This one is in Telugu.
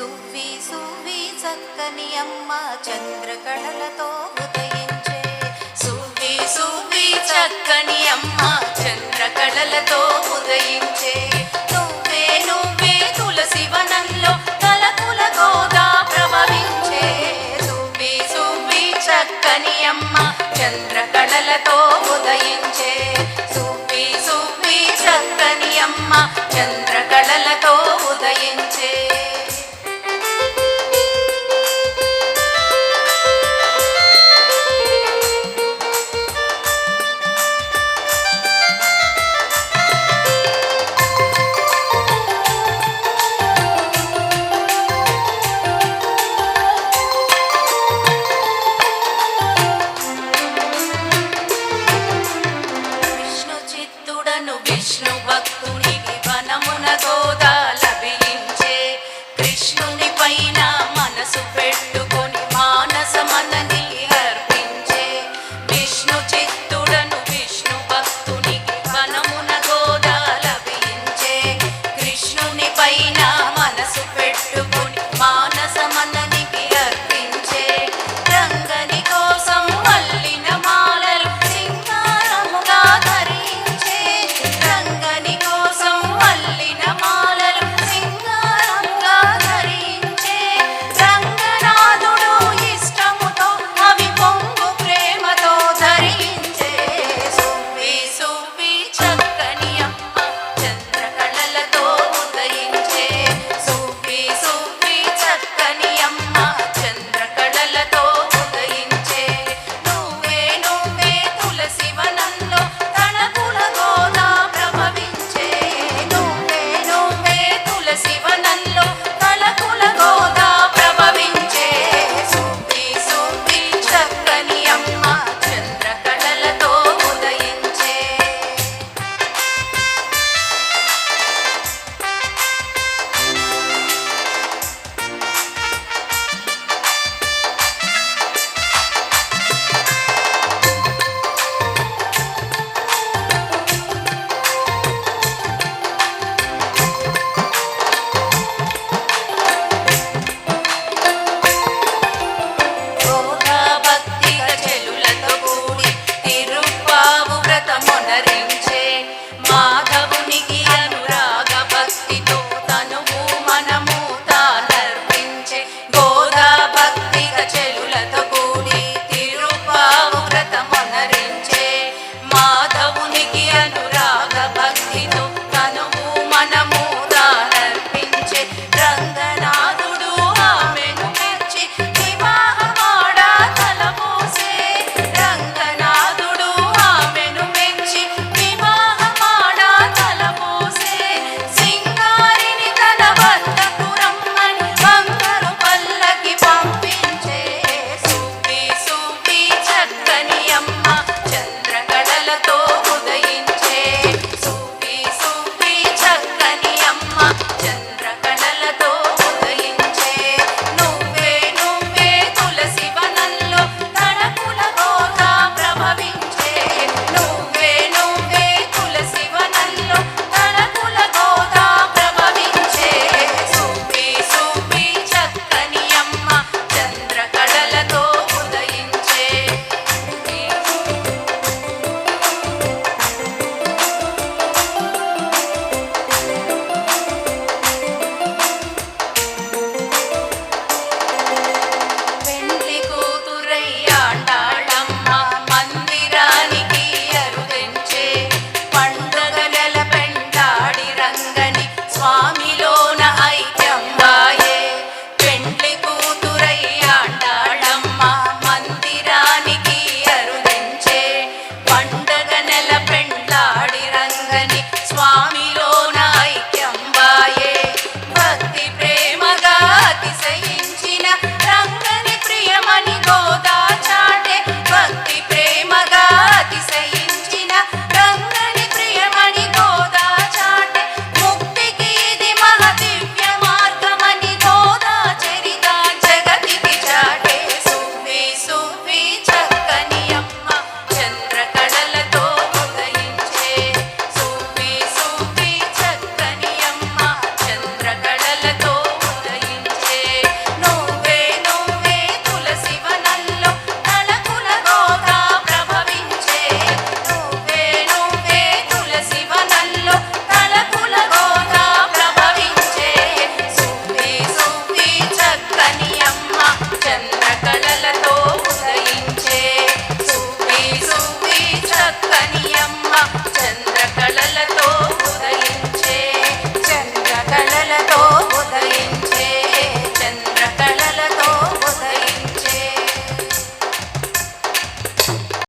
సువ్వి సువ్వి చక్కని అమ్మ చంద్రకళలతో ఉదయించే. సువ్వి సువ్వి చక్కని అమ్మ చంద్రకళలతో ఉదయించే. నువ్వే నువ్వే తులసి వనంలో తలకుల గోదా ప్రవహించే. సువ్వి సువ్వి చక్కని అమ్మ చంద్రకళలతో